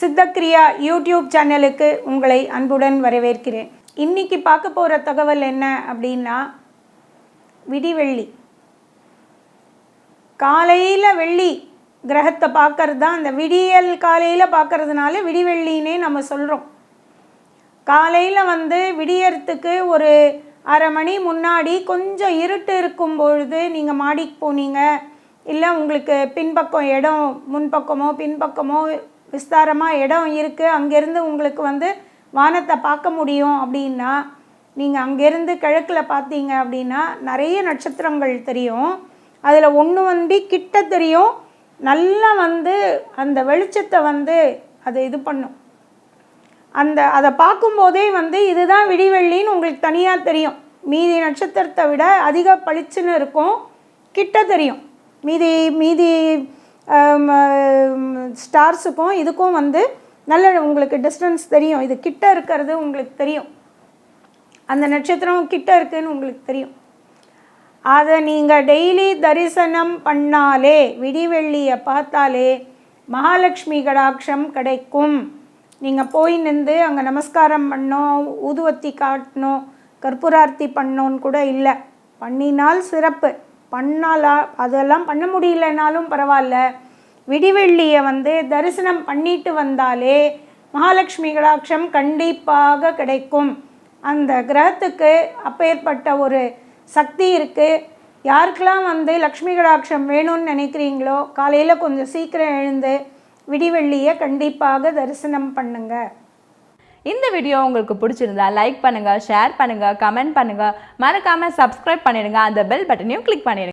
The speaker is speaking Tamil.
சித்தக்ரியா யூடியூப் சேனலுக்கு உங்களை அன்புடன் வரவேற்கிறேன். இன்னைக்கு பார்க்க போகிற தகவல் என்ன அப்படின்னா விடிவெள்ளி. காலையில் வெள்ளி கிரகத்தை பார்க்கறது தான் அந்த விடியல் காலையில் பார்க்கறதுனால விடிவெள்ளினே நம்ம சொல்கிறோம் காலையில் வந்து விடியறதுக்கு ஒரு அரை மணி முன்னாடி கொஞ்சம் இருட்டு இருக்கும் பொழுது நீங்கள் மாடிக்கு போனீங்க. இல்லை உங்களுக்கு பின்பக்கம் இடம் முன்பக்கமோ பின்பக்கமோ விஸ்தாரமாக இடம் இருக்குது அங்கேருந்து உங்களுக்கு வந்து வானத்தை பார்க்க முடியும் அப்படின்னா நீங்கள் அங்கேருந்து கிழக்கில் பார்த்தீங்க அப்படின்னா நிறைய நட்சத்திரங்கள் தெரியும். அதில் ஒன்று வந்து கிட்ட தெரியும். நல்லா வந்து அந்த வெளிச்சத்தை வந்து அது இது பண்ணும். அந்த அதை பார்க்கும்போதே வந்து இதுதான் விடிவெள்ளின்னு உங்களுக்கு தனியாக தெரியும். மீதி நட்சத்திரத்தை விட அதிக பளிச்சுன்னு இருக்கும். கிட்ட தெரியும். மீதி மீதி ஸ்டார்ஸுக்கும் இதுக்கும் வந்து நல்ல உங்களுக்கு டிஸ்டன்ஸ் தெரியும். இது கிட்ட இருக்கிறது உங்களுக்கு தெரியும். அந்த நட்சத்திரம் கிட்ட இருக்குன்னு உங்களுக்கு தெரியும். அதை நீங்கள் டெய்லி தரிசனம் பண்ணாலே விடிவெள்ளியை பார்த்தாலே மகாலட்சுமி கடாட்சம் கிடைக்கும். நீங்கள் போய் நின்று அங்கே நமஸ்காரம் பண்ணோம் ஊதுவத்தி காட்டணும் கற்பூரார்த்தி பண்ணோன்னு கூட இல்லை. பண்ணினால் சிறப்பு. பண்ணாலா அதெல்லாம் பண்ண முடியலனாலும் பரவாயில்ல. விடிவெள்ளியை வந்து தரிசனம் பண்ணிட்டு வந்தாலே மகாலட்சுமி கடாட்சம் கண்டிப்பாக கிடைக்கும். அந்த கிரகத்துக்கு அப்பேற்பட்ட ஒரு சக்தி இருக்குது யாருக்கெல்லாம் வந்து லக்ஷ்மி கடாட்சம் வேணும்னு நினைக்கிறீங்களோ காலையில் கொஞ்சம் சீக்கிரம் எழுந்து விடிவெள்ளியை கண்டிப்பாக தரிசனம் பண்ணுங்க. இந்த வீடியோ உங்களுக்கு பிடிச்சிருந்தா லைக் பண்ணுங்கள் ஷேர் பண்ணுங்க கமெண்ட் பண்ணுங்க. மறக்காமல் சப்ஸ்கிரைப் பண்ணிடுங்க. அந்த பெல் பட்டனையும் கிளிக் பண்ணிடுங்க.